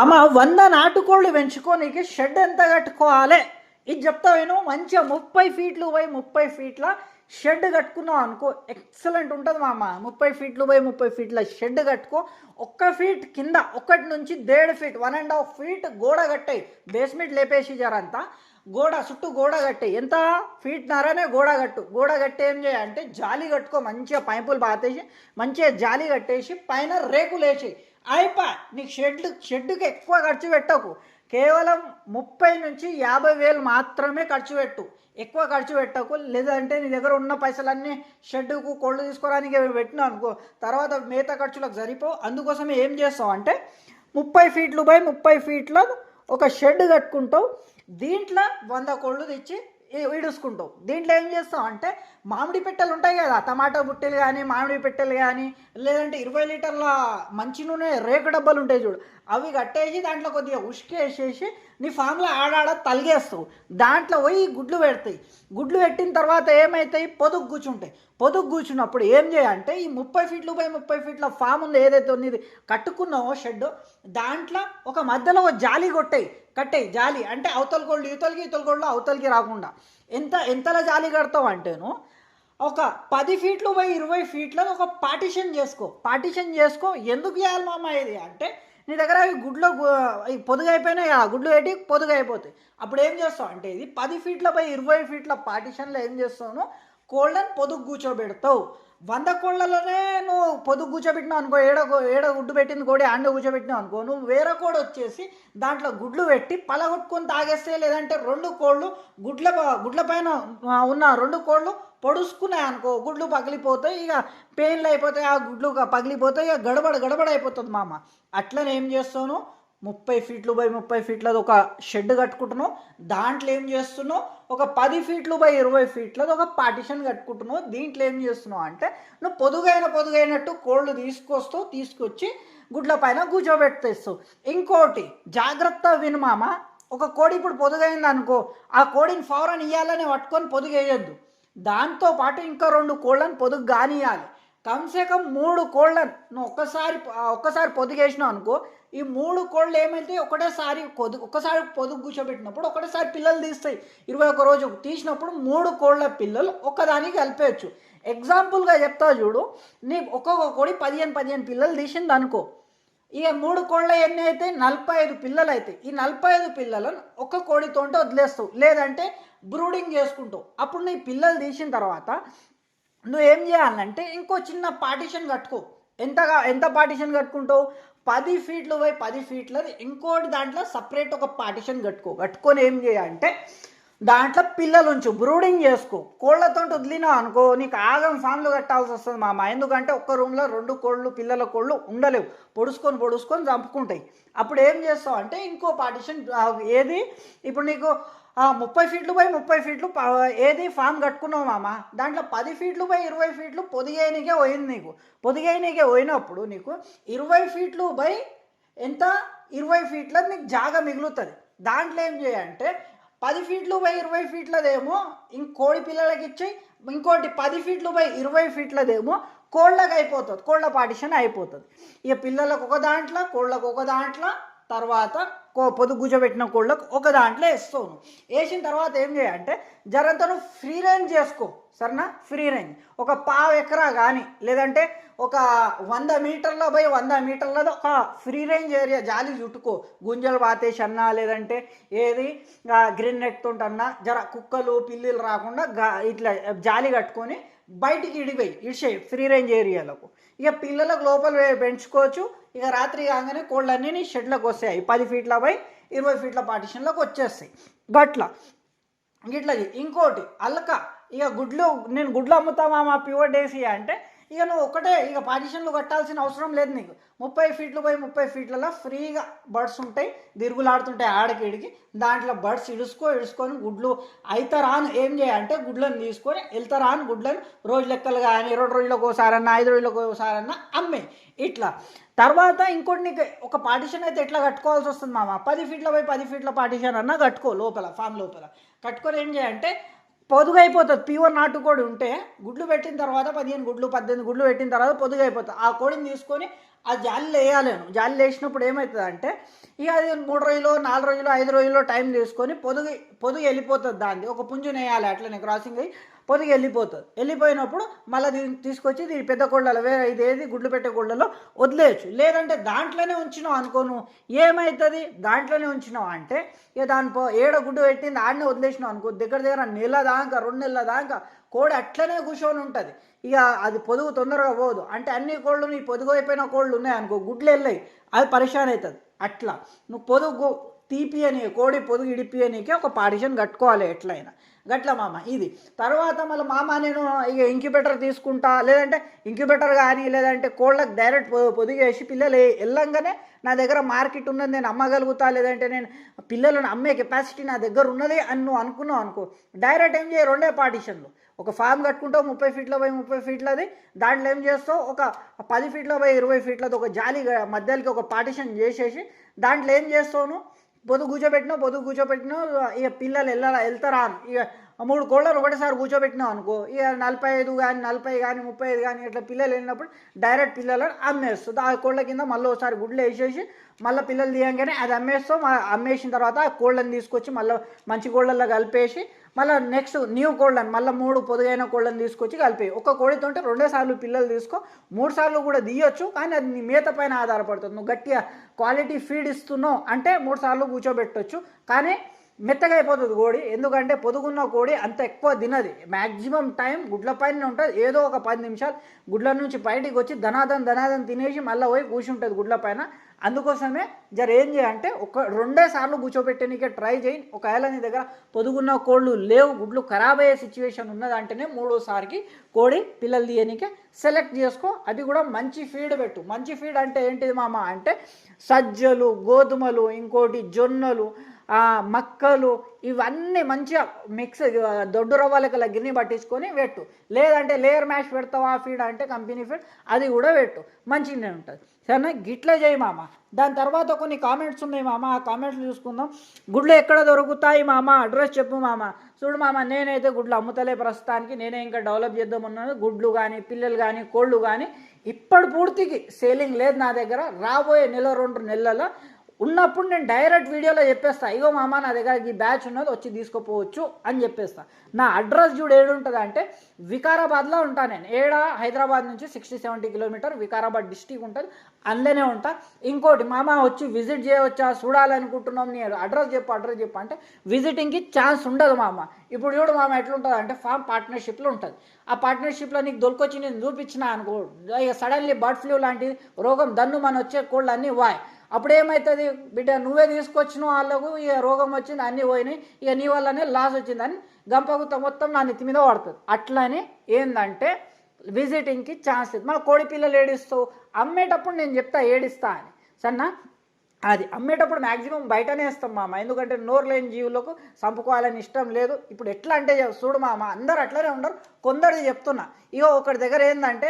అమ్మ వంద నాటుకోళ్ళు పెంచుకోనీకి షెడ్ ఎంత కట్టుకోవాలి? ఇది చెప్తావేను మంచిగా ముప్పై ఫీట్లు పోయి ముప్పై ఫీట్ల షెడ్ కట్టుకున్నావు అనుకో. ఎక్సలెంట్ ఉంటుంది మామ. ముప్పై ఫీట్లు పోయి ముప్పై ఫీట్ల షెడ్ కట్టుకో. ఒక్క ఫీట్ కింద ఒకటి నుంచి they do feet one and half feet గోడ కట్టాయి. బేస్మెంట్ లేపేసి జరంతా. గోడ చుట్టూ గోడ కట్టే ఎంత? ఫీట్ నరనే గోడ కట్టు. గోడ కట్టే ఏం చేయాలంటే జాలి కట్టుకో మంచిగా పైపులు పాతేసి మంచిగా జాలి కట్టేసి పైన రేకులు వేసి అయిపా. నీకు షెడ్ షెడ్కి ఎక్కువ ఖర్చు పెట్టకు. కేవలం ముప్పై నుంచి యాభై వేలు మాత్రమే ఖర్చు పెట్టు. ఎక్కువ ఖర్చు పెట్టకు. లేదంటే నీ దగ్గర ఉన్న పైసలన్నీ షెడ్కు కోళ్ళు తీసుకోవడానికి పెట్టినా అనుకో. తర్వాత మిగతా ఖర్చులకు సరిపోవు. అందుకోసమే ఏం చేస్తావు అంటే ముప్పై ఫీట్లు బై ముప్పై ఫీట్ల ఒక షెడ్ కట్టుకుంటావు. దీంట్లో వంద కోళ్ళు తెచ్చి ఈ- ఈడుసుకుంటావు. దీంట్లో ఏం చేస్తావు అంటే మామిడి పెట్టెలు ఉంటాయి కదా టమాటా బుట్టెలు కానీ మామిడి పెట్టెలు కానీ లేదంటే ఇరవై లీటర్ల మంచి నూనె రేకు డబ్బాలు ఉంటాయి చూడు అవి కట్టేసి దాంట్లో కొద్దిగా ఉష్కేసేసి నీ ఫామ్లో ఆడాడ తలిగేస్తావు. దాంట్లో పోయి గుడ్లు పెడతాయి. గుడ్లు పెట్టిన తర్వాత ఏమవుతాయి పొదుగు కూర్చుంటాయి. పొదుగు కూర్చున్నప్పుడు ఏం చేయాలంటే ఈ ముప్పై ఫీట్లు పై ముప్పై ఫీట్ల ఫామ్ ఉంది ఏదైతే ఉంది కట్టుకున్నావో షెడ్ దాంట్లో ఒక మధ్యలో ఒక జాలి కొట్టాయి. కట్టాయి జాలి. అంటే అవతల కోళ్ళు ఇవతలకి ఇవతల కోళ్ళు అవతలకి రాకుండా. ఎంత ఎంతలా జాలి కడతావు అంటేను ఒక పది ఫీట్లు బై ఇరవై ఫీట్ల ఒక పార్టిషన్ చేసుకో. పార్టిషన్ చేసుకో. ఎందుకు చేయాలి మామ ఇది? అంటే నీ దగ్గర అవి గుడ్లో పొదుగైపోయినాయి ఆ గుడ్లు పెట్టి పొదుగైపోతాయి. అప్పుడు ఏం చేస్తావు? అంటే ఇది పది ఫీట్ల బై ఇరవై ఫీట్ల పార్టిషన్లో ఏం చేస్తావు? కోళ్ళని పొదుగు కూర్చోబెడతావు. వంద కోళ్ళలోనే నువ్వు పొదుగు కూర్చోబెట్టినావు అనుకో ఏడ ఏడ గుడ్డు పెట్టింది కోడి ఆండ కూర్చోబెట్టినావు అనుకో నువ్వు వేరే కోడి వచ్చేసి దాంట్లో గుడ్లు పెట్టి పలగొట్టుకొని తాగేస్తే లేదంటే రెండు కోళ్ళు గుడ్ల గుడ్ల పైన ఉన్న రెండు కోళ్ళు పొడుసుకున్నాయి అనుకో గుడ్లు పగిలిపోతాయి ఇక పెయిన్లు అయిపోతాయి ఆ గుడ్లు పగిలిపోతాయి ఇక గడబడ గడబడ అయిపోతుంది మామ. అట్లనే ఏం చేస్తాను ముప్పై ఫీట్లు బై ముప్పై ఫీట్లది ఒక షెడ్ కట్టుకుంటున్నావు దాంట్లో ఏం చేస్తున్నావు? ఒక పది ఫీట్లు బై ఇరవై ఫీట్లది ఒక పార్టిషన్ కట్టుకుంటున్నావు దీంట్లో ఏం చేస్తున్నావు అంటే నువ్వు పొదుగైన పొదుగైనట్టు కోళ్ళు తీసుకొస్తావు తీసుకొచ్చి గుడ్ల పైన కూర్చోబెట్టేస్తావు. ఇంకోటి జాగ్రత్త వినుమామ ఒక కోడి ఇప్పుడు పొదుగైంది అనుకో ఆ కోడిని ఫౌరన్ ఇయ్యాలని పట్టుకొని పొదుగేయొద్దు. దాంతో పాటు ఇంకా రెండు కోళ్ళని పొదుగు కానియాలి కమ్సే కమ్ మూడు కోళ్ళను నువ్వు ఒక్కసారి ఒక్కసారి పొదిగేసినావు అనుకో ఈ మూడు కోళ్ళు ఏమైతే ఒకటేసారి పొదు ఒకసారి పొదుగు కూర్చోబెట్టినప్పుడు ఒకటేసారి పిల్లలు తీస్తాయి. ఇరవై ఒక రోజు తీసినప్పుడు మూడు కోళ్ళ పిల్లలు ఒక్కదానికి కలిపేయచ్చు. ఎగ్జాంపుల్గా చెప్తా చూడు. నీ ఒక్కొక్క కోడి పదిహేను పదిహేను పిల్లలు తీసింది అనుకో. ఇక మూడు కోళ్ళ ఎన్ని అయితే? నలభై ఐదు పిల్లలు అవుతాయి ఈ నలభై ఐదు పిల్లలను ఒక్క కోడితోంటే వదిలేస్తావు. లేదంటే బ్రూడింగ్ చేసుకుంటావు. అప్పుడు నీ పిల్లలు తీసిన తర్వాత నువ్వు ఏం చేయాలంటే ఇంకో చిన్న పార్టిషన్ కట్టుకో. ఎంతగా ఎంత పార్టిషన్ కట్టుకుంటావు? పది ఫీట్లు పోయి పది ఫీట్లని ఇంకోటి దాంట్లో సపరేట్ ఒక పార్టిషన్ కట్టుకో. కట్టుకొని ఏం చేయాలంటే దాంట్లో పిల్లలు ఉంచు బ్రూడింగ్ చేసుకో. కోళ్ళతో వదిలినావు అనుకో నీకు ఆగం ఫామ్లు కట్టాల్సి వస్తుంది మామ. ఎందుకంటే ఒక్క రూమ్లో రెండు కోళ్ళు పిల్లల కోళ్ళు ఉండలేవు. పొడుచుకొని పొడుచుకొని చంపుకుంటాయి. అప్పుడు ఏం చేస్తావు అంటే ఇంకో పార్టిషన్ ఏది? ఇప్పుడు నీకు ఆ, ముప్పై ఫీట్లు పోయి ముప్పై ఫీట్లు ఏది ఫామ్ కట్టుకున్నావు మామ? దాంట్లో పది ఫీట్లు బై ఇరవై ఫీట్లు పొదిగైనకే పోయింది నీకు. పొదిగైనకే పోయినప్పుడు నీకు ఇరవై ఫీట్లు బై ఎంత? ఇరవై ఫీట్ల నీకు జాగా మిగులుతుంది. దాంట్లో ఏం చేయాలంటే పది ఫీట్లు బై ఇరవై ఫీట్లదేమో ఇంకోడి పిల్లలకి ఇచ్చి ఇంకోటి పది ఫీట్లు బై ఇరవై ఫీట్లదేమో కోళ్ళకి అయిపోతుంది. కోళ్ళ పార్టిషన్ అయిపోతుంది. ఇక పిల్లలకు ఒక దాంట్లో కోళ్ళకు ఒక దాంట్లో తర్వాత కో పొద్దు గుజబెట్టిన కోళ్ళకు ఒక దాంట్లో వేస్తాను. వేసిన తర్వాత ఏం చేయాలంటే జరంతను ఫ్రీ రేంజ్ చేసుకో. సరేనా? Free range. ఒక పావు ఎకరా కానీ లేదంటే ఒక వంద మీటర్ల పోయి వంద మీటర్ల ఒక ఫ్రీ రేంజ్ ఏరియా జాలి చుట్టుకో. గుంజలు పాతేసి అన్నా లేదంటే ఏది గ్రీన్ నెట్ ఉంటన్నా జర కుక్కలు పిల్లులు రాకుండా ఇట్లా జాలి కట్టుకొని బయటికి ఇడిపోయి ఇడిచేయి ఫ్రీ రేంజ్ ఏరియాలకు. ఇక పిల్లలకు లోపల పెంచుకోవచ్చు. ఇక రాత్రి కాగానే కోళ్ళన్నీ నీ షెడ్లకు వస్తాయి. పది ఫీట్ల పై ఇరవై ఫీట్ల పార్టిషన్లోకి వచ్చేస్తాయి. గట్ల. గిట్లది ఇంకోటి అల్క. ఇక గుడ్లు నేను గుడ్లు అమ్ముతామా మా ప్యూర్ డేసి అంటే ఇక నువ్వు ఒకటే ఇక పార్టీషన్లు కట్టాల్సిన అవసరం లేదు నీకు. ముప్పై ఫీట్లు పోయి ముప్పై ఫీట్లలో ఫ్రీగా బర్డ్స్ ఉంటాయి దిరుగులాడుతుంటాయి ఆడకిడికి. దాంట్లో బర్డ్స్ ఇడుసుకో ఇడుసుకొని గుడ్లు అవుతారాను ఏం చేయాలంటే గుడ్లను తీసుకొని వెళ్తారాను గుడ్లను రోజు లెక్కలు కానీ రెండు రోజులకు ఒకసారన్నా ఐదు రోజులకు ఒకసారన్నా అమ్మే ఇట్లా. తర్వాత ఇంకోటి నీకు ఒక పార్టీషన్ అయితే ఎట్లా కట్టుకోవాల్సి వస్తుంది మామ? పది ఫీట్ల పోయి పది ఫీట్ల పార్టీషన్ అన్నా కట్టుకో లోపల ఫామ్ లోపల. కట్టుకొని ఏం చేయాలంటే పొదుగైపోతుంది. ప్యూర్ ప్యూర్ నాటుకోడి ఉంటే గుడ్లు పెట్టిన తర్వాత పదిహేను గుడ్లు పద్దెనిమిది గుడ్లు పెట్టిన తర్వాత పొదుగైపోతుంది. ఆ కోడిని తీసుకొని ఆ జాలి వేయాలేను జాలి వేసినప్పుడు ఏమవుతుంది అంటే ఇక అది మూడు రోజులు నాలుగు రోజులు ఐదు రోజులు టైం తీసుకొని పొదుగు పొదుగు వెళ్ళిపోతుంది దాన్ని ఒక పుంజుని వేయాలి అట్లనే క్రాసింగ్ అయ్యి పొదిగి వెళ్ళిపోతుంది. వెళ్ళిపోయినప్పుడు మళ్ళీ దీన్ని తీసుకొచ్చి దీని పెద్ద కోళ్ళలో వేరే ఇదేది గుడ్లు పెట్టే కోళ్ళలో వదిలేయచ్చు. లేదంటే దాంట్లోనే ఉంచినావు అనుకోను ఏమవుతుంది దాంట్లోనే ఉంచినావు అంటే ఇక దాని పో ఏడ గుడ్డు పెట్టింది ఆడనే వదిలేసినావు అనుకో. దగ్గర దగ్గర నెల దాకా రెండు నెలల దాకా కోడి అట్లనే కూర్చొని ఉంటుంది. ఇక అది పొదుగు తొందరగా పోదు. అంటే అన్ని కోళ్ళు నీ పొదుగు అయిపోయిన కోళ్ళు ఉన్నాయి అనుకో గుడ్లు వెళ్ళాయి. అది పరిశాన్ అవుతుంది. అట్లా. నువ్వు పొదుగు తీపి అని కోడి పొదుగు ఇడిపి అనికే ఒక పార్టిషన్ కట్టుకోవాలి ఎట్లయినా. గట్ల మామ ఇది. తర్వాత మళ్ళీ మామ నేను ఇక ఇంక్యుబేటర్ తీసుకుంటా లేదంటే ఇంక్యుబేటర్ కానీ లేదంటే కోళ్ళకు డైరెక్ట్ పొ- పొదిగేసి పిల్లలు వెళ్ళంగానే నా దగ్గర మార్కెట్ ఉన్నది నేను అమ్మగలుగుతా లేదంటే నేను పిల్లలను అమ్మే కెపాసిటీ నా దగ్గర ఉన్నది అని నువ్వు అనుకున్నావు అనుకో డైరెక్ట్ ఏం చేయ రెండే పార్టీషన్లు ఒక ఫామ్ కట్టుకుంటావు ముప్పై ఫీట్ల పోయి ముప్పై ఫీట్లది దాంట్లో ఏం చేస్తావు? ఒక పది ఫీట్ల పోయి ఇరవై ఫీట్లది ఒక జాలి మధ్యలోకి ఒక పార్టిషన్ చేసేసి దాంట్లో ఏం చేస్తావు పొద్దు కూర్చోబెట్టినావు పొద్దు కూర్చోబెట్టినావు ఇక పిల్లలు వెళ్ళారా వెళ్తారా ఇక మూడు కోళ్ళను ఒకటేసారి కూర్చోబెట్టినాం అనుకో ఇక నలభై ఐదు కానీ నలభై కానీ ముప్పై ఐదు కానీ ఇట్లా పిల్లలు వెళ్ళినప్పుడు డైరెక్ట్ పిల్లలను అమ్మేస్తుంది. ఆ కోళ్ళ కింద మళ్ళీ ఒకసారి గుడ్లు వేసేసి మళ్ళీ పిల్లలు తీయంగానే అది అమ్మేస్తాం. అమ్మేసిన తర్వాత ఆ కోళ్ళని తీసుకొచ్చి మళ్ళీ మంచి కోళ్ళల్లో కలిపేసి మళ్ళీ నెక్స్ట్ న్యూ కోళ్ళని మళ్ళీ మూడు పొదుగైన కోళ్ళని తీసుకొచ్చి కలిపి ఒక కోడితో ఉంటే రెండే సార్లు పిల్లలు తీసుకో మూడు సార్లు కూడా తీయొచ్చు కానీ అది నీ మేత పైన ఆధారపడుతుంది. నువ్వు గట్టిగా క్వాలిటీ ఫీడ్ ఇస్తున్నావు అంటే మూడు సార్లు కూర్చోబెట్టొచ్చు. కానీ మెత్తగా అయిపోతుంది కోడి. ఎందుకంటే పొదుగున్న కోడి అంత ఎక్కువ తినది. మ్యాక్సిమం టైం గుడ్ల పైన ఉంటుంది. ఏదో ఒక పది నిమిషాలు గుడ్ల నుంచి బయటికి వచ్చి ధనాదం ధనాదం తినేసి మళ్ళీ పోయి కూర్చుంటుంది గుడ్ల పైన. అందుకోసమే జర ఏం చేయంటే ఒక రెండే సార్లు కూర్చోబెట్టడానికే ట్రై చేయి. ఒకవేళ నీ దగ్గర పొదుగున్న కోళ్ళు లేవు గుడ్లు ఖరాబ్ అయ్యే సిచ్యువేషన్ ఉన్నదంటేనే మూడోసారికి కోడి పిల్లలు తీయనికే సెలెక్ట్ చేసుకో. అది కూడా మంచి ఫీడ్ పెట్టు. మంచి ఫీడ్ అంటే ఏంటిది మామ? అంటే సజ్జలు గోధుమలు ఇంకోటి జొన్నలు మక్కలు ఇవన్నీ మంచిగా మిక్స్ దొడ్డు రవ్వలకి గిన్నె పట్టించుకొని పెట్టు. లేదంటే లేయర్ మ్యాష్ పెడతావా ఫీడ్ అంటే కంపెనీ ఫీడ్ అది కూడా పెట్టు. మంచిగానే ఉంటుంది. సరేనా? గిట్లే చేయి మామ. దాని తర్వాత కొన్ని కామెంట్స్ ఉన్నాయి మామ. ఆ కామెంట్స్ చూసుకుందాం. గుడ్లు ఎక్కడ దొరుకుతాయి మామ? అడ్రస్ చెప్పు మామ. చూడు మామ నేనైతే గుడ్లు అమ్ముతలే ప్రస్తుతానికి. నేనే ఇంకా డెవలప్ చేద్దామన్నాను గుడ్లు కానీ పిల్లలు కానీ కోళ్ళు కానీ ఇప్పటి పూర్తికి సేలింగ్ లేదు నా దగ్గర. రాబోయే నెల రెండు నెలల ఉన్నప్పుడు నేను డైరెక్ట్ వీడియోలో చెప్పేస్తా ఇగో మామ నా దగ్గర ఈ బ్యాచ్ ఉన్నది వచ్చి తీసుకుపోవచ్చు అని చెప్పేస్తా. నా అడ్రస్ చూడు ఏడుంటుంది అంటే వికారాబాద్లో ఉంటాను నేను. ఏడ? హైదరాబాద్ నుంచి sixty seventy kilometer Vikarabad district ఉంటుంది. అందులోనే ఉంటా. ఇంకోటి మామ వచ్చి విజిట్ చేయవచ్చా? చూడాలనుకుంటున్నాం నీ అడ్రస్ చెప్పు అడ్రస్ చెప్పు. అంటే విజిటింగ్కి ఛాన్స్ ఉండదు మామ. ఇప్పుడు చూడు మామ ఎట్లుంటుంది అంటే ఫామ్ పార్ట్నర్షిప్లో ఉంటుంది. ఆ పార్ట్నర్షిప్లో నీకు దొరికొచ్చి నేను చూపించిన అనుకో ఇక సడన్లీ బర్డ్ ఫ్లూ లాంటిది రోగం దన్ను మన వచ్చే కోళ్ళు అన్నీ వాయ్. అప్పుడు ఏమవుతుంది బిడ్డ నువ్వే తీసుకొచ్చినావు వాళ్ళకు ఇక రోగం వచ్చింది అన్నీ పోయినాయి ఇక నీ వల్లనే లాస్ వచ్చిందని గంపగుత్త మొత్తం నా నెత్తి మీద పడుతుంది. అట్లనే ఏంటంటే విజిటింగ్కి ఛాన్స్ లేదు. మన కోడి పిల్లలు ఏడిస్తావు? అమ్మేటప్పుడు నేను చెప్తా ఏడిస్తా అని. సన్నా అది అమ్మేటప్పుడు మ్యాక్సిమం బయటనే ఇస్తాం మామ. ఎందుకంటే నోరు లేని జీవులకు చంపుకోవాలని ఇష్టం లేదు. ఇప్పుడు ఎట్లా అంటే చూడు మామ అందరు అట్లనే ఉండరు. కొందరిది చెప్తున్నా. ఇగో ఒకటి దగ్గర ఏంటంటే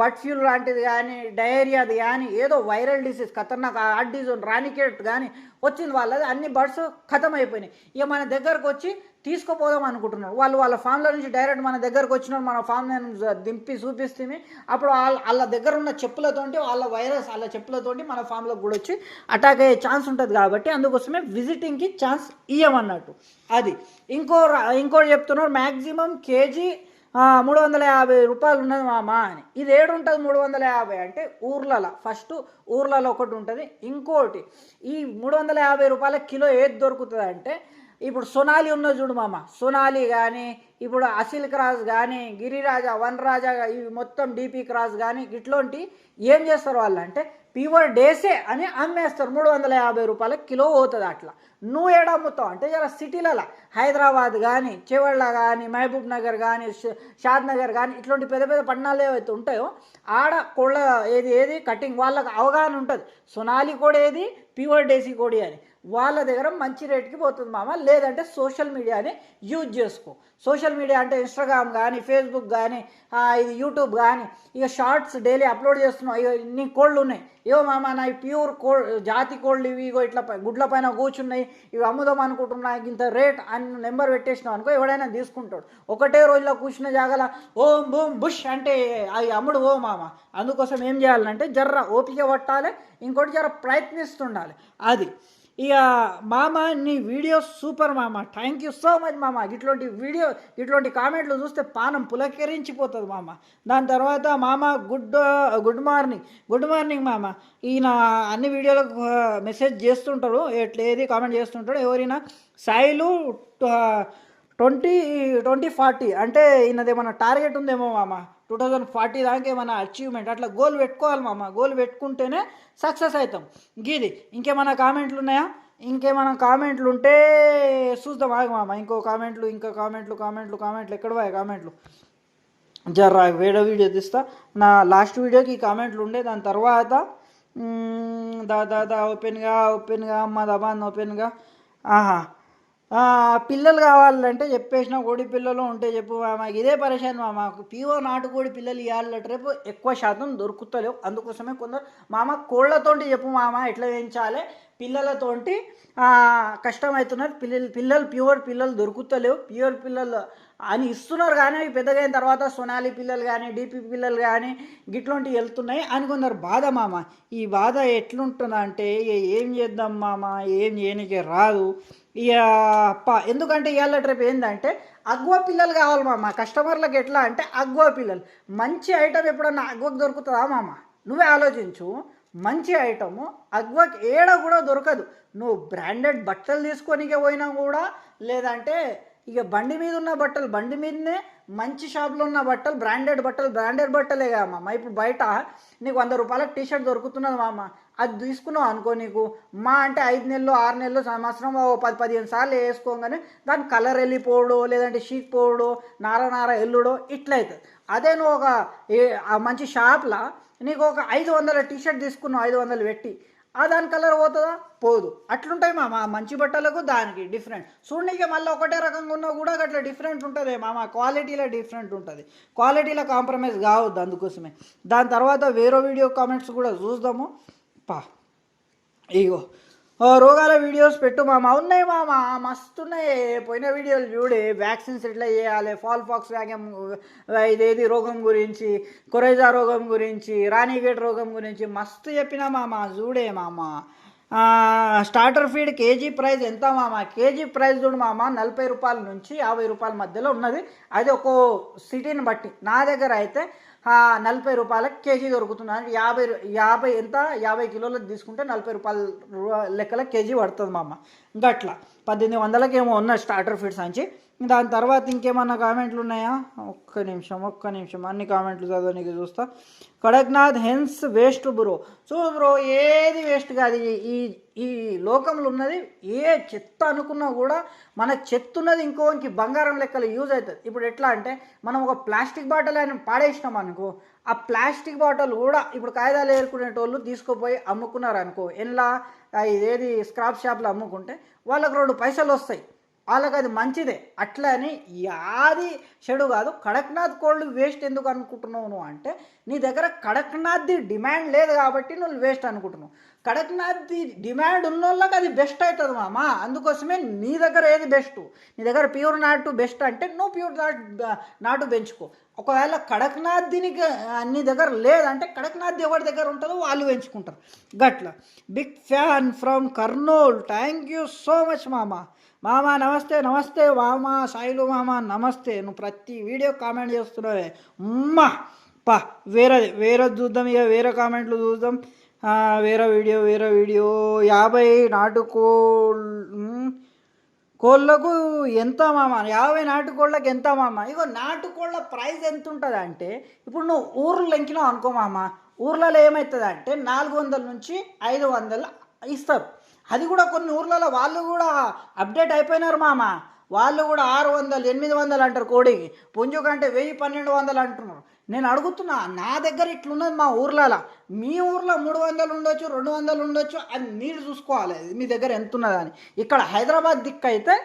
బర్డ్ ఫ్యూల్ లాంటిది కానీ డయేరియాది కానీ ఏదో వైరల్ డిసీజ్ ఖతర్నాక్ హార్ట్ డిజీజ్ రానికేట్ కానీ వచ్చింది వాళ్ళది. అన్ని బర్డ్స్ ఖతం అయిపోయినాయి ఇక మన దగ్గరకు వచ్చి తీసుకుపోదాం అనుకుంటున్నారు. వాళ్ళు వాళ్ళ ఫామ్లో నుంచి డైరెక్ట్ మన దగ్గరకు వచ్చినారు మన ఫామ్ నేను దింపి చూపిస్తే అప్పుడు వాళ్ళ వాళ్ళ దగ్గర ఉన్న చెప్పులతోటి వాళ్ళ వైరస్ వాళ్ళ చెప్పులతోటి మన ఫామ్లోకి కూడా వచ్చి అటాక్ అయ్యే ఛాన్స్ ఉంటుంది కాబట్టి అందుకోసమే విజిటింగ్కి ఛాన్స్ ఇయ్యమన్నట్టు. అది. ఇంకో ఇంకోటి చెప్తున్నారు మ్యాక్సిమం కేజీ మూడు వందల యాభై రూపాయలు ఉన్నది మామా అని. ఇది ఏడు ఉంటుంది మూడు వందల యాభై అంటే ఊర్లలో. ఫస్ట్ ఊర్లలో ఒకటి ఉంటుంది. ఇంకోటి ఈ మూడు వందల యాభై రూపాయల కిలో ఏది దొరుకుతుంది అంటే ఇప్పుడు సోనాలి ఉన్నది చూడు మామ. సోనాలి కానీ ఇప్పుడు అసిల్ క్రాస్ కానీ గిరిరాజా వన్ రాజా ఇవి మొత్తం డీపీ క్రాస్ కానీ ఇట్లాంటి ఏం చేస్తారు వాళ్ళు అంటే ప్యూర్ డేసే అని అమ్మేస్తారు. మూడు వందల యాభై రూపాయల కిలో పోతుంది అట్లా. నువ్వు ఏడ అమ్ముతావు? అంటే జర సిటీలలో. హైదరాబాద్ కానీ చెవళ్ళ కానీ మహబూబ్ నగర్ కానీ షాద్ నగర్ కానీ ఇట్లాంటి పెద్ద పెద్ద పట్టణాలు ఏవైతే ఉంటాయో ఆడ కోళ్ళ ఏది ఏది కటింగ్ వాళ్ళకి అవగాహన ఉంటుంది. సొనాలి కోడి ఏది? ప్యూర్ డేసీ కోడి అని. వాళ్ళ దగ్గర మంచి రేట్కి పోతుంది మామ. లేదంటే సోషల్ మీడియాని యూజ్ చేసుకో. సోషల్ మీడియా అంటే ఇన్స్టాగ్రామ్ కానీ ఫేస్బుక్ కానీ ఇది యూట్యూబ్ కానీ ఇక షార్ట్స్ డైలీ అప్లోడ్ చేస్తున్నాం చేసినావు అయ్యో ఇన్ని కోళ్ళు ఉన్నాయి. ఏవో మామ నా ప్యూర్ కో జాతి కోళ్ళు ఇవి ఇగో ఇట్లా గుడ్ల పైన కూర్చున్నాయి ఇవి అమ్ముదాం అనుకుంటున్నా ఇంత రేట్ అని నెంబర్ పెట్టేసినావు అనుకో ఎవడైనా తీసుకుంటాడు. ఒకటే రోజులో కూర్చున్న జాగల ఓం బూమ్ బుష్ అంటే అవి అమ్ముడు ఓ మామ. అందుకోసం ఏం చేయాలంటే జర్ర ఓపిక పట్టాలి ఇంకోటి జర ప్రయత్నిస్తుండాలి. అది. ఇక మామ నీ వీడియో సూపర్ మామ. థ్యాంక్ యూ సో మచ్ మామ. ఇట్లాంటి వీడియో ఇట్లాంటి కామెంట్లు చూస్తే పానం పులకరించిపోతుంది మామ. దాని తర్వాత మామ good good morning good morning మామ. ఈయన అన్ని వీడియోలకు మెసేజ్ చేస్తుంటాడు. ఎట్లా ఏది కామెంట్ చేస్తుంటాడు ఎవరైనా. సాయిలు ట్వంటీ ట్వంటీ ఫార్టీ అంటే ఈయనది ఏమైనా టార్గెట్ ఉందేమో మామ? టూ థౌజండ్ ఫార్టీ దాకా ఏమైనా అచీవ్మెంట్ అట్లా గోల్ పెట్టుకోవాలి మామ. గోల్ పెట్టుకుంటేనే సక్సెస్ అవుతాం. గీది ఇంకేమైనా కామెంట్లు ఉన్నాయా? ఇంకేమైనా కామెంట్లు ఉంటే చూద్దాం. ఆగు మామ. ఇంకో కామెంట్లు ఇంకా కామెంట్లు కామెంట్లు కామెంట్లు ఎక్కడ పోయా కామెంట్లు జర్రా వేడో వీడియో తీస్తా. నా లాస్ట్ వీడియోకి ఈ కామెంట్లు ఉండే. దాని తర్వాత దా దా దా ఓపెన్గా ఓపెన్గా అమ్మ దబాన్ ఓపెన్గా ఆహా. పిల్లలు కావాలంటే చెప్పేసిన కోడి పిల్లలు ఉంటే చెప్పు మామ. ఇదే పరిశాన్ మామ. నాటు నాటుకోడి పిల్లలు ఇవ్వాలంటే రేపు ఎక్కువ శాతం దొరుకుతలేవు. అందుకోసమే కొందరు మామ కోళ్ళతోటి చెప్పు మామ ఎట్లా పెంచాలి పిల్లలతోటి కష్టమవుతున్నారు పిల్లలు పిల్లలు ప్యూర్ పిల్లలు దొరుకుతలేవు. ప్యూర్ పిల్లలు అని ఇస్తున్నారు కానీ పెద్దగైన పెద్దగా అయిన తర్వాత సొనాలి పిల్లలు కానీ డీపీ పిల్లలు కానీ గిట్లాంటివి వెళ్తున్నాయి అనుకున్నారు. బాధ మామ ఈ బాధ ఎట్లుంటుందంటే ఏం చేద్దాం మామ ఏం చేయనికే రాదు. ఇక అప్ప ఎందుకంటే ఇవాళ రేపు ఏంటంటే అగ్వ పిల్లలు కావాలి మామ. కస్టమర్లకు ఎట్లా అంటే అగ్వ పిల్లలు. మంచి ఐటమ్ ఎప్పుడన్నా అగ్వకు దొరుకుతుందా మామ? నువ్వే ఆలోచించు. మంచి ఐటము. అగ్వకి ఏడ కూడా దొరకదు. నువ్వు బ్రాండెడ్ బట్టలు తీసుకొనికే పోయినా కూడా లేదంటే ఇక బండి మీద ఉన్న బట్టలు బండి మీదనే మంచి షాప్లో ఉన్న బట్టలు బ్రాండెడ్ బట్టలు బ్రాండెడ్ బట్టలే కదా మామ. ఇప్పుడు బయట నీకు వంద రూపాయలకు టీ షర్ట్ దొరుకుతున్నది మామ. అది తీసుకున్నావు అనుకో నీకు. మా అంటే ఐదు నెలలు ఆరు నెలలు సంవత్సరం ఓ పది పదిహేను సార్లు వేసుకోగానే దాని కలర్ వెళ్ళిపోవడో లేదంటే షీక్ పోవడో నార నార ఎల్లుడో ఇట్లయితుంది. అదే నువ్వు ఒక ఏ- ఆ మంచి షాప్లో నీకు ఒక ఐదు వందల టీ షర్ట్ తీసుకున్నావు ఐదు వందలు పెట్టి. ఆ దాని కలర్ పోతుందా? పోదు. అట్లుంటాయి మామ మంచి బట్టలకు దానికి డిఫరెంట్ చూడనీకి మళ్ళీ ఒకటే రకంగా ఉన్నా కూడా అట్లా డిఫరెంట్ ఉంటుంది మామ. క్వాలిటీలో డిఫరెంట్ ఉంటుంది. క్వాలిటీలో కాంప్రమైజ్ కావద్దు అందుకోసమే. దాని తర్వాత వేరే వీడియో కామెంట్స్ కూడా చూద్దాము. పా. ఇగో. రోగాల వీడియోస్ పెట్టు మామ. ఉన్నాయి మామ. మస్తున్నాయి. పోయిన వీడియోలు చూడే. వ్యాక్సిన్స్ ఎట్లా చేయాలి? ఫాల్ ఫాక్స్ వ్యాగం ఇదేది రోగం గురించి కొరైజా రోగం గురించి రాణిగేట్ రోగం గురించి మస్తు చెప్పిన మామ. చూడే మామ. స్టార్టర్ ఫీడ్ కేజీ ప్రైస్ ఎంత మామ? కేజీ ప్రైస్ చూడు మామ నలభై రూపాయల నుంచి యాభై రూపాయల మధ్యలో ఉన్నది. అది ఒక్కో సిటీని బట్టి. నా దగ్గర అయితే నలభై రూపాయలకు కేజీ దొరుకుతుంది. అంటే యాభై రూ- యాభై ఎంత? యాభై కిలోలు తీసుకుంటే నలభై రూపాయల లెక్కల కేజీ పడుతుంది మామ. గట్ల పద్దెనిమిది వందలకేమో ఉన్న స్టార్టర్ ఫీడ్స్ నుంచి దాని తర్వాత ఇంకేమన్నా కామెంట్లు ఉన్నాయా? ఒక్క నిమిషం ఒక్క నిమిషం. అన్ని కామెంట్లు చదవడానికి చూస్తా. Kadaknath hens waste bro. So bro ఏది వేస్ట్ కాదు. ఈ- ఈ లోకంలో ఉన్నది ఏ చెత్త అనుకున్నా కూడా మన చెత్త ఉన్నది ఇంకోనికి బంగారం లెక్కలు యూజ్ అవుతుంది. ఇప్పుడు ఎట్లా అంటే మనం ఒక ప్లాస్టిక్ బాటిల్ ఆయన పాడేసినాం అనుకో ఆ ప్లాస్టిక్ బాటిల్ కూడా ఇప్పుడు కాగితాలు ఏరుకునేటోళ్ళు తీసుకుపోయి అమ్ముకున్నారు అనుకో ఎలా ఇదేది స్క్రాప్ షాప్లో అమ్ముకుంటే వాళ్ళకి రెండు పైసలు వస్తాయి. వాళ్ళకి అది మంచిదే అట్లని యాది చెడు కాదు. కడక్నాథ్ కోళ్ళు వేస్ట్ ఎందుకు అనుకుంటున్నావు నువ్వు అంటే నీ దగ్గర కడక్నాథ్ది డిమాండ్ లేదు కాబట్టి నువ్వు వేస్ట్ అనుకుంటున్నావు. కడక్నాథ్ది డిమాండ్ ఉన్న వాళ్ళకి అది బెస్ట్ అవుతుంది మామ. అందుకోసమే నీ దగ్గర ఏది బెస్ట్ నీ దగ్గర ప్యూర్ నాటు బెస్ట్ అంటే నువ్వు ప్యూర్ నాటు నాటు పెంచుకో. ఒకవేళ కడక్నాథ్ దీనికి నీ దగ్గర లేదంటే కడక్నాథ్ ఎవరి దగ్గర ఉంటుందో వాళ్ళు పెంచుకుంటారు. గట్ల. Big fan from Kurnool thank you so much మామ. మామ నమస్తే నమస్తే మామ సాయిలు మామ నమస్తే. నువ్వు ప్రతి వీడియో కామెంట్ చేస్తున్నావే. అమ్మా పా వేరే వేరే చూద్దాం ఇక వేరే కామెంట్లు చూద్దాం. వేరే వీడియో వేరే వీడియో. యాభై నాటుకో కోళ్ళకు ఎంత మామ? యాభై నాటుకోళ్ళకి ఎంత మామ? ఇగో నాటుకోళ్ళ ప్రైస్ ఎంత ఉంటుంది అంటే ఇప్పుడు నువ్వు ఊర్లు ఎంకినావు అనుకో మామ ఊర్లలో ఏమవుతుంది అంటే నాలుగు వందల నుంచి ఐదు వందలు ఇస్తారు. అది కూడా కొన్ని ఊర్లలో వాళ్ళు కూడా అప్డేట్ అయిపోయినారు మామ. వాళ్ళు కూడా ఆరు వందలు ఎనిమిది వందలు అంటారు కోడికి. పుంజు కంటే వెయ్యి పన్నెండు వందలు అంటున్నారు. నేను అడుగుతున్నా నా దగ్గర ఇట్లున్నది మా ఊర్లలో. మీ ఊర్లో మూడు వందలు ఉండొచ్చు రెండు వందలు ఉండొచ్చు అది మీరు చూసుకోవాలి. అది మీ దగ్గర ఎంత ఉన్నదని ఇక్కడ హైదరాబాద్ దిక్కు అయితే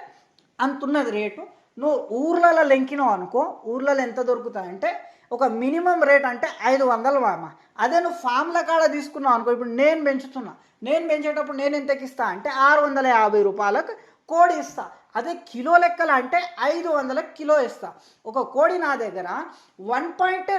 అంత ఉన్నది రేటు. నువ్వు ఊర్లలో లెంకినావు అనుకో ఊర్లలో ఎంత దొరుకుతాయంటే ఒక మినిమం రేట్ అంటే ఐదు వందలు మామ. అదే నువ్వు ఫామ్ల కాడ తీసుకున్నావు అనుకో ఇప్పుడు నేను పెంచుతున్నా నేను పెంచేటప్పుడు నేను ఎంతకి ఇస్తా అంటే ఆరు వందల యాభై రూపాయలకు కోడి ఇస్తా. అదే కిలో లెక్కల అంటే ఐదు వందలకు కిలో ఇస్తా. ఒక కోడి నా దగ్గర వన్ పాయింట్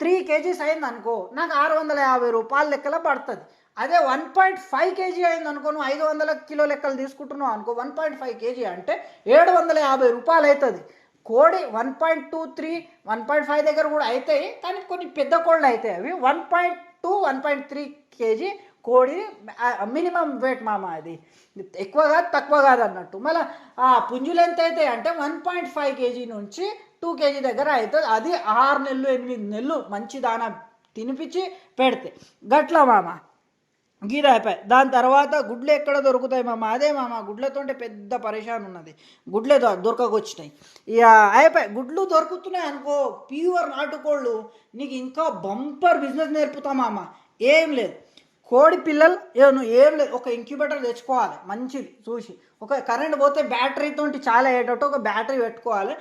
త్రీ కేజీస్ అయింది అనుకో నాకు ఆరు వందల యాభై రూపాయల లెక్కల పడుతుంది. అదే వన్ పాయింట్ ఫైవ్ కేజీ అయింది అనుకో నువ్వు ఐదు వందల కిలో లెక్కలు తీసుకుంటున్నావు అనుకో వన్ పాయింట్ ఫైవ్ కేజీ అంటే ఏడు వందల యాభై రూపాయలు అవుతుంది కోడి one point two three one point five దగ్గర కూడా అవుతాయి కానీ కొన్ని పెద్ద కోళ్ళు అవుతాయి అవి one point two one point three kg కోడి మినిమం వెయిట్ మామ అది. ఎక్కువ కాదు తక్కువ కాదు అన్నట్టు. మళ్ళీ ఆ పుంజులు ఎంత అవుతాయి అంటే వన్ పాయింట్ ఫైవ్ కేజీ నుంచి టూ కేజీ దగ్గర అవుతుంది అది ఆరు నెలలు ఎనిమిది నెలలు మంచి దానా తినిపించి పెడితే. గట్ల మామ. గీత అయిపోయి. దాని తర్వాత గుడ్లు ఎక్కడ దొరుకుతాయి మామ? అదే మామ గుడ్లతోటే పెద్ద పరేషాన్ ఉన్నది. గుడ్లే దొరకకొచ్చినాయి. ఇక అయిపోయి. గుడ్లు దొరుకుతున్నాయి అనుకో ప్యూర్ నాటుకోళ్ళు. నీకు ఇంకా బంపర్ బిజినెస్ నేర్పుతా మామ. ఏం లేదు. కోడి పిల్లలు నువ్వు ఏం లేదు. ఒక ఇంక్యుబేటర్ తెచ్చుకోవాలి. మంచిది చూసి. ఒక కరెంట్ పోతే బ్యాటరీతో చాలా అయ్యేటట్టు ఒక బ్యాటరీ పెట్టుకోవాలి.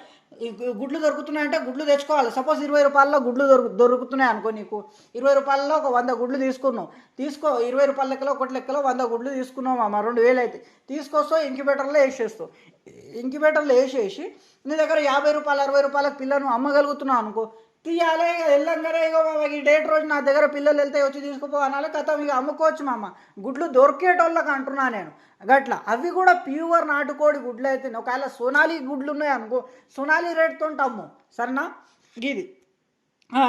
గుడ్లు దొరుకుతున్నాయంటే గుడ్లు తెచ్చుకోవాలి. సపోజ్ ఇరవై రూపాయల్లో గుడ్లు దొరుకు దొరుకుతున్నాయి అనుకో నీకు. ఇరవై రూపాయల్లో ఒక వంద గుడ్లు తీసుకున్నావు. తీసుకో ఇరవై రూపాయల లెక్కలో ఒకటి లెక్కలో వంద గుడ్లు తీసుకున్నావు అమ్మ రెండు వేలు అయితే. తీసుకొస్తావు ఇంక్యుబేటర్లో వేసేస్తావు. ఇంక్యుబేటర్లో వేసేసి నీ దగ్గర యాభై రూపాయలు అరవై రూపాయలకు పిల్లను అమ్మగలుగుతున్నావు అనుకో. తీయాలి ఇక వెళ్ళంగానే ఇక ఈ డేట్ రోజు నా దగ్గర పిల్లలు వెళ్తే వచ్చి తీసుకుపో అనాలి కథ ఇక అమ్ముకోవచ్చు మామ. గుడ్లు దొరికేటోళ్ళకి అంటున్నా నేను. గట్ల అవి కూడా ప్యూర్ నాటుకోడి గుడ్లు అయితే ఒకవేళ సోనాలి గుడ్లు ఉన్నాయి అనుకో సోనాలి రేట్తో అమ్ము సరేనా? గిది ఇట్లుంటుంది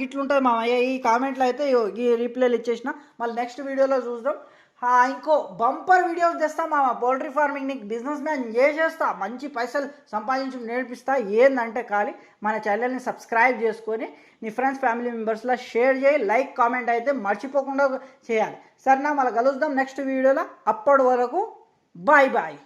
గిట్లుంటుంది మామ. ఈ కామెంట్లో అయితే ఇగో ఈ రిప్లైలు ఇచ్చేసిన. మళ్ళీ నెక్స్ట్ వీడియోలో చూద్దాం. ఇంకో బంపర్ వీడియోస్ తెస్తా మా పౌల్ట్రీ ఫార్మింగ్ నీకు బిజినెస్ మ్యాన్ చేసేస్తా మంచి పైసలు సంపాదించి నేర్పిస్తా. ఏందంటే ఖాళీ. మన ఛానల్ని సబ్స్క్రైబ్ చేసుకొని నీ ఫ్రెండ్స్ ఫ్యామిలీ మెంబర్స్లో షేర్ చేయి. లైక్ కామెంట్ అయితే మర్చిపోకుండా చేయాలి. సరేనా? మళ్ళీ కలుద్దాం నెక్స్ట్ వీడియోలో. అప్పటి వరకు బాయ్ బాయ్